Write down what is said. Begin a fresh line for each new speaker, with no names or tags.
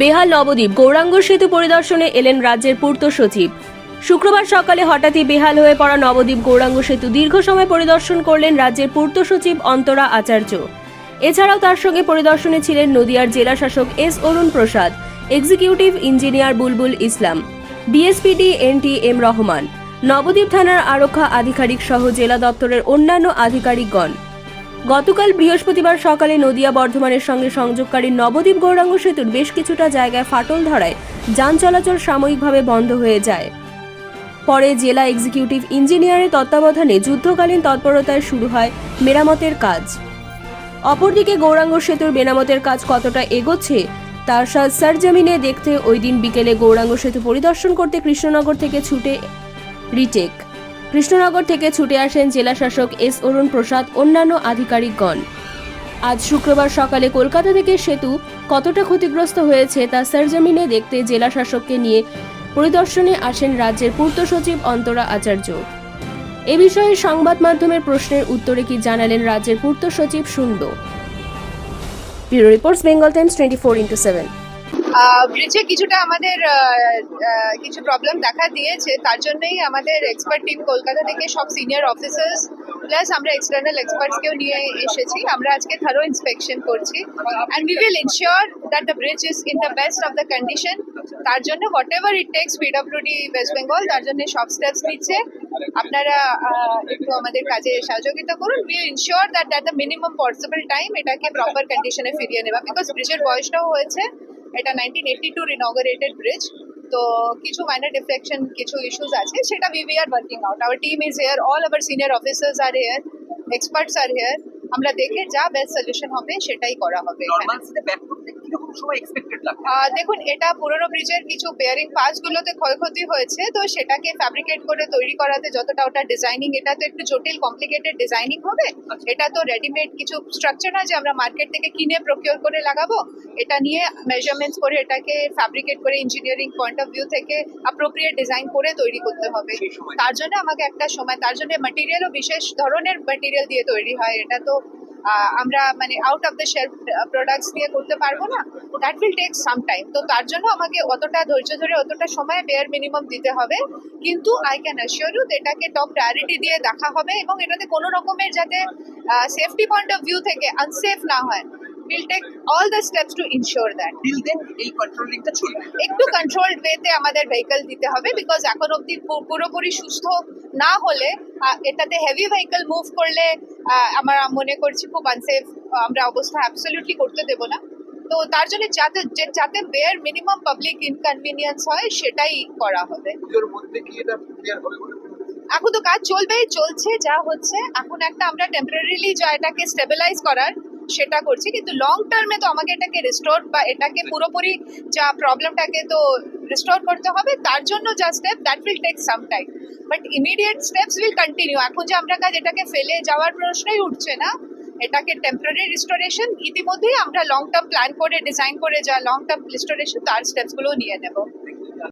বেহাল নবদ্বীপ গৌরাঙ্গ সেতু পরিদর্শনে এলেন রাজ্যের পূর্ত সচিব। শুক্রবার সকালে হঠাৎই বেহাল হয়ে পড়া নবদ্বীপ গৌরাঙ্গ সেতু দীর্ঘ সময় পরিদর্শন করলেন রাজ্যের পূর্ত সচিব অন্তরা আচার্য। এছাড়াও তার সঙ্গে পরিদর্শনে ছিলেন নদিয়ার জেলা শাসক S Arun Prasad, executive engineer Bulbul Islam BSPD N T M Rahman, Nabadwip থানার আরক্ষা আধিকারিক সহ জেলা দপ্তরের অন্যান্য আধিকারিকগণ। গতকাল বৃহস্পতিবার সকালে নদিয়া বর্ধমানের সঙ্গে সংযোগকারী নবদ্বীপ গৌরাঙ্গ সেতুর বেশ কিছুটা জায়গায় ফাটল ধরায় যান চলাচল সাময়িকভাবে বন্ধ হয়ে যায়। পরে জেলা এক্সিকিউটিভ ইঞ্জিনিয়ারের তত্ত্বাবধানে যুদ্ধকালীন তৎপরতায় শুরু হয় মেরামতের কাজ। অপরদিকে গৌরাঙ্গ সেতুর মেরামতের কাজ কতটা এগোচ্ছে তার সরজমিনে দেখতে ওই দিন বিকেলে গৌরাঙ্গ সেতু পরিদর্শন করতে কৃষ্ণনগর থেকে ছুটে রিটেক। কৃষ্ণনগর থেকে ছুটে আসেন জেলা শাসক এস অরুণ প্রসাদ, অন্যান্য আধিকারিকগণ। আজ শুক্রবার সকালে কলকাতা থেকে সেতু কতটা ক্ষতিগ্রস্ত হয়েছে তা সরজমিনে দেখতে জেলা শাসককে নিয়ে পরিদর্শনে আসেন রাজ্যের পূর্ত সচিব অন্তরা আচার্য। এ বিষয়ে সংবাদ মাধ্যমের প্রশ্নের উত্তরে কি জানালেন রাজ্যের পূর্ত সচিব শুনব। Bureau reports, Bengal Times, twenty four into seven.
ব্রিজে কিছুটা আমাদের কিছু প্রবলেম দেখা দিয়েছে। তার জন্যই আমাদের এক্সপার্ট টিম কলকাতা থেকে সব সিনিয়র অফিসার্স প্লাস আমরা এক্সটার্নাল এক্সপার্টসকেও নিয়ে এসেছি। আমরা আজকে থারো ইন্সপেকশন করছি। And we will ensure that the bridge is in the best of the condition তার জন্য whatever it takes PWD West Bengal তার জন্য সব স্টেপস নিচ্ছে। আপনারা একটু আমাদের কাজে সহযোগিতা করুন। Will ensure that that the minimum possible time এটাকে প্রপার কন্ডিশনে ফিরিয়ে নেওয়া। বিকজ ব্রিজের বয়সটাও হয়েছে। এটা nineteen eighty two inaugurated bridge তো কিছু মাইনার ডিফেকশন কিছু ইস্যুস আছে সেটা we we are working out our team is here all our senior officers are here experts are here আমরা দেখে যা বেস্ট সলিউশন হবে সেটাই করা হবে
কীরকম সময় এক্সপেক্টেড লাগে
দেখুন এটা পুরোনো ব্রিজের কিছু বেয়ারিং পার্টসগুলোতে ক্ষয়ক্ষতি হয়েছে তো সেটাকে ফ্যাব্রিকেট করে তৈরি করাতে যতটা ওটা ডিজাইনিং এটা তো একটু জটিল কমপ্লিকেটেড ডিজাইনিং হবে।
আচ্ছা।
এটা তো রেডিমেড কিছু স্ট্রাকচার না যে আমরা মার্কেট থেকে কিনে প্রকিওর করে লাগাবো। এটা নিয়ে মেজারমেন্টস করে এটাকে ফ্যাব্রিকেট করে ইঞ্জিনিয়ারিং পয়েন্ট অফ ভিউ থেকে অ্যাপ্রোপ্রিয়েট ডিজাইন করে তৈরি করতে হবে। তার জন্য আমাকে একটা সময় তার জন্য ম্যাটেরিয়ালও বিশেষ ধরনের ম্যাটেরিয়াল দিয়ে তৈরি হয়। এটা তো আমরা মানে out of the shelf products দিয়ে করতে পারব না that will take some time তো তার জন্য আমাকে অতটা ধৈর্য ধরে অতটা সময় বেয়ার মিনিমাম দিতে হবে। কিন্তু আই ক্যান অ্যাসিওর ইউ এটাকে টপ প্রায়োরিটি দিয়ে দেখা হবে এবং এটাতে কোনো রকমের যাতে সেফটি পয়েন্ট অফ ভিউ থেকে আনসেফ না হয় will take all the steps to ensure that
till then এই কন্ট্রোলিংটা চলবে।
একটু কন্ট্রোল ওয়েতে আমাদের ভেহিকল দিতে হবে বিকজ এখন অবধি পুরোপুরি সুস্থ না হলে এটাতে হেভি ভেহিকল মুভ করলে আমরা মনে করছি খুব আনসেফ আমরা অবস্থা অ্যাবসলিউটলি করতে দেবো না। তো তার জন্য যাতে যাতে বেয়ার মিনিমাম পাবলিক ইনকনভিনিয়েন্স হয় সেটাই করা হবে। এখন তো কাজ চলবেই চলছে যা হচ্ছে। এখন একটা আমরা টেম্পোরারিলি যা এটাকে স্টেবিলাইজ করার সেটা করছি, কিন্তু লং টার্মে তো আমাকে এটাকে রিস্টোর বা এটাকে পুরোপুরি যা প্রবলেমটাকে তো রিস্টোর করতে হবে, তার জন্য যা step that will take some time but immediate steps will continue এখন যে আমরা কাজ এটাকে ফেলে যাওয়ার প্রশ্নই উঠছে না, এটাকে টেম্পোরারি রিস্টোরেশন ইতিমধ্যেই আমরা লং টার্ম প্ল্যান করে ডিজাইন করে যা লং টার্ম রিস্টোরেশন তার স্টেপসগুলো নিয়ে নেব।